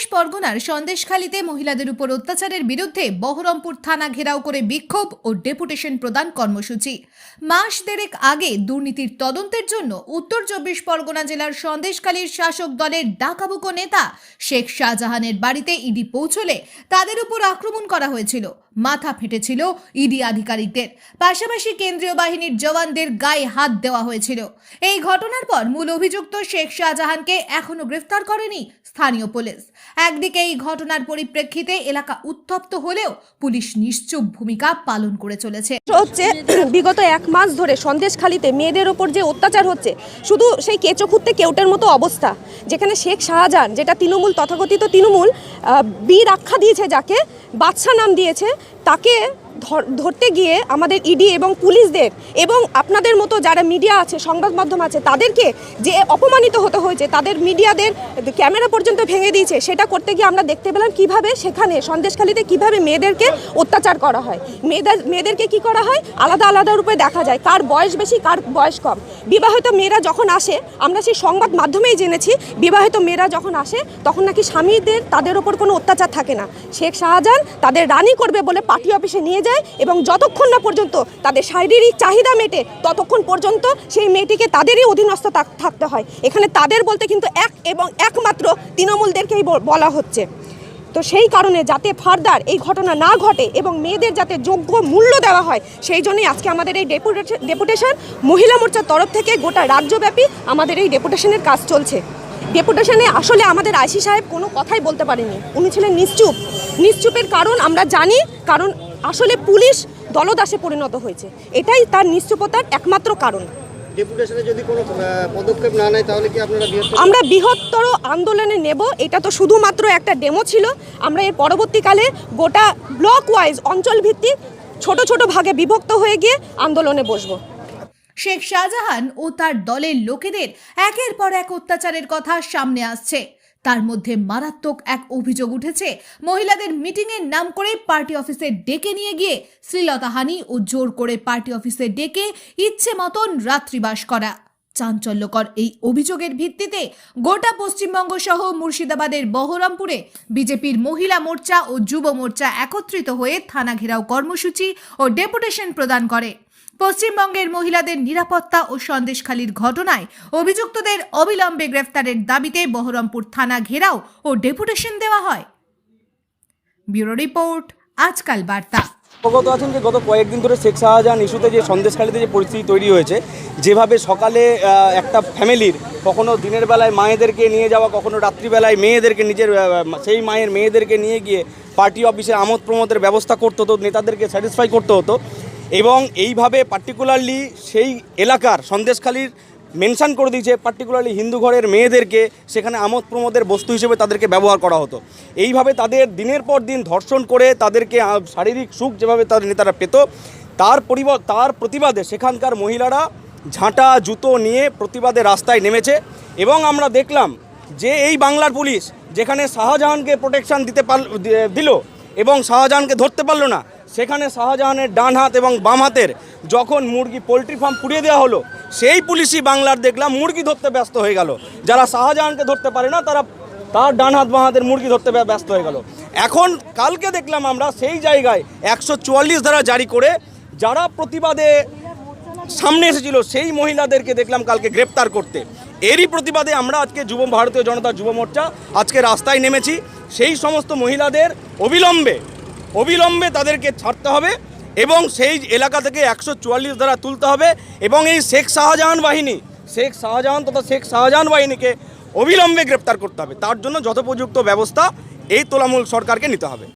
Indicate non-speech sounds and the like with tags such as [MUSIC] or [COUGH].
চব্বিশ পরগনার সন্দেশখালীতে মহিলাদের উপর অত্যাচারের বিরুদ্ধে বহরমপুর থানা ঘেরাও করে বিক্ষোভ ও ডেপুটেশন প্রদান কর্মসূচি। মাস দেড়েক আগে দুর্নীতির তদন্তের জন্য উত্তর চব্বিশ পরগনা জেলার সন্দেশখালীর শাসক দলের ডাকাবুকো নেতা শেখ শাহজাহানের বাড়িতে ইডি পৌঁছলে তাদের উপর আক্রমণ করা হয়েছিল। মাথা ফেটেছিল ইডি আধিকারিকদের। পাশাপাশি কেন্দ্রীয় বাহিনীর জওয়ানদের গায়ে হাত দেওয়া হয়েছিল। এই ঘটনার পর মূল অভিযুক্ত শেখ শাহজাহানকে এখনও গ্রেফতার করেনি স্থানীয় পুলিশ। একদিকে এই ঘটনার পরিপ্রেক্ষিতে এলাকা উত্তপ্ত হলেও পুলিশ নিশ্চুপ ভূমিকা পালন করে চলেছে। হচ্ছে, [CLEARS THROAT] বিগত এক মাস ধরে সন্দেশখালিতে মেয়েদের ওপর যে অত্যাচার হচ্ছে, শুধু সেই কেঁচো খুঁড়তে কেউটের মতো অবস্থা, যেখানে শেখ শাহজাহান, যেটা তৃণমূল, তথাকথিত তৃণমূল বীর আখ্যা দিয়েছে যাকে বাদশা নাম দিয়েছে, তাকে ধরতে গিয়ে আমাদের ইডি এবং পুলিশদের এবং আপনাদের মতো যারা মিডিয়া আছে, সংবাদ মাধ্যম আছে, তাদেরকে যে অপমানিত হতে হয়েছে, তাদের মিডিয়াদের ক্যামেরা পর্যন্ত ভেঙে দিয়েছে, সেটা করতে গিয়ে আমরা দেখতে পেলাম কীভাবে সেখানে সন্দেশখালিতে কীভাবে মেয়েদেরকে অত্যাচার করা হয়। মেয়েদের, মেয়েদেরকে কি করা হয়? আলাদা আলাদা রূপে দেখা যায়, কার বয়স বেশি, কার বয়স কম। বিবাহিত মেয়েরা যখন আসে, আমরা সেই সংবাদ মাধ্যমেই জেনেছি, বিবাহিত মেয়েরা যখন আসে, তখন নাকি স্বামীদের, তাদের ওপর কোনো অত্যাচার থাকে না। শেখ শাহজাহান তাদের রানি করবে বলে পার্টি অফিসে নিয়ে যায় এবং যতক্ষণ না পর্যন্ত তাদের শারীরিক চাহিদা মেটে ততক্ষণ পর্যন্ত সেই মেয়েটিকে তাদেরই অধীনস্থ থাক- থাকতে হয়। এখানে তাদের বলতে কিন্তু এক এবং একমাত্র তৃণমূলদেরকেই বলা হচ্ছে। তো সেই কারণে যাতে ফার্দার এই ঘটনা না ঘটে এবং মেয়েদের যাতে যোগ্য মূল্য দেওয়া হয়, সেই জন্যই আজকে আমাদের এই ডেপুটেশন ডেপুটেশন মহিলা মোর্চার তরফ থেকে গোটা রাজ্যব্যাপী আমাদের এই ডেপুটেশনের কাজ চলছে। ডেপুটেশনে আসলে আমাদের আইসি সাহেব কোনো কথাই বলতে পারেনি উনি ছিলেন নিশ্চুপ। নিশ্চুপের কারণ আমরা জানি, কারণ আসলে পুলিশ দলদাসে পরিণত হয়েছে। এটাই তার নিশ্চুপতার একমাত্র কারণ। ডেপুটেশনে যদি কোনো আহ, পদক্ষেপ না নেয় তাহলে কি আপনারা বৃহত্তর আমরা বৃহত্তর আন্দোলনে নেব এটা তো শুধুমাত্র একটা ডেমো ছিল। আমরা এর পরবর্তীকালে গোটা ব্লক ওয়াইজ অঞ্চল ভিত্তিক ছোট ছোট ভাগে বিভক্ত হয়ে গিয়ে আন্দোলনে বসবো। শেখ শাহজাহান ও তার দলের লোকেদের একের পর এক অত্যাচারের কথা সামনে আসছে। তার মধ্যে মারাত্মক এক অভিযোগ উঠেছে। মহিলাদের মিটিংয়ের নাম করে পার্টি অফিসে ডেকে নিয়ে গিয়ে শ্রীলতাহানি ও জোর করে পার্টি অফিসে ডেকে ইচ্ছে মতন রাত্রিবাস করা। চাঞ্চল্যকর এই অভিযোগের ভিত্তিতে গোটা পশ্চিমবঙ্গ সহ মুর্শিদাবাদের বহরমপুরে বিজেপির মহিলা মোর্চা ও যুব মোর্চা একত্রিত হয়ে থানা ঘেরাও কর্মসূচি ও ডেপুটেশন প্রদান করে। পশ্চিমবঙ্গের মহিলাদের নিরাপত্তা ও সন্দেশখালির ঘটনায় অভিযুক্তদের অবিলম্বে গ্রেফতারের দাবিতে বহরমপুর থানা ঘেরাও ও ডেপুটেশন দেওয়া হয়। ব্যুরো রিপোর্ট, আজকাল বার্তা। অবগত আছেন যে গত কয়েকদিন ধরে শেখ শাহজাহান ইস্যুতে যে সন্দেশখালিতে যে পরিস্থিতি তৈরি হয়েছে, যেভাবে সকালে একটা ফ্যামিলির কখনো দিনের বেলায় মায়েদেরকে নিয়ে যাওয়া, কখনো রাত্রিবেলায় মেয়েদেরকে নিজের সেই মায়ের মেয়েদেরকে নিয়ে গিয়ে পার্টি অফিসে আমোদ প্রমোদের ব্যবস্থা করতে হতো নেতাদেরকে স্যাটিসফাই করতে হতো। এবং এইভাবে পার্টিকুলারলি সেই এলাকার সন্দেশখালির মেনশন করে দিয়েছে পার্টিকুলারলি হিন্দু ঘরের মেয়েদেরকে সেখানে আমোদ প্রমোদের বস্তু হিসেবে তাদেরকে ব্যবহার করা হতো। এইভাবে তাদের দিনের পর দিন ধর্ষণ করে তাদেরকে শারীরিক সুখ যেভাবে তাদের নেতারা পেত, তার পরিব, তার প্রতিবাদে সেখানকার মহিলারা ঝাঁটা, জুতো নিয়ে প্রতিবাদে রাস্তায় নেমেছে এবং আমরা দেখলাম যে এই বাংলার পুলিশ যেখানে শাহজাহানকে প্রোটেকশন দিতে পারল দিল এবং শাহজাহানকে ধরতে পারল না সেখানে শাহজাহানের ডান হাত এবং বাম হাতের যখন মুরগি পোলট্রি ফার্ম পুড়িয়ে দেওয়া হলো, সেই পুলিশই বাংলার দেখলাম মুরগি ধরতে ব্যস্ত হয়ে গেল। যারা শাহজাহানকে ধরতে পারে না, তারা তার ডান হাত বাঁ হাতের মুরগি ধরতে ব্যস্ত হয়ে গেল। এখন কালকে দেখলাম আমরা সেই জায়গায় একশো চুয়াল্লিশ ধারা জারি করে যারা প্রতিবাদে সামনে এসেছিল, সেই মহিলাদেরকে দেখলাম কালকে গ্রেপ্তার করতে। এরই প্রতিবাদে আমরা আজকে যুব ভারতীয় জনতা যুব মোর্চা আজকে রাস্তায় নেমেছি। সেই সমস্ত মহিলাদের অবিলম্বে অবিলম্বে তাদেরকে ছাড়তে হবে এবং সেই এলাকা থেকে একশো চুয়াল্লিশ ধারা তুলতে হবে এবং এই শেখ শাহজাহান বাহিনী, শেখ শাহজাহান তথা শেখ শাহজাহান বাহিনীকে অবিলম্বে গ্রেপ্তার করতে হবে। তার জন্য যথোপযুক্ত ব্যবস্থা এই তোলামূল সরকারকে নিতে হবে।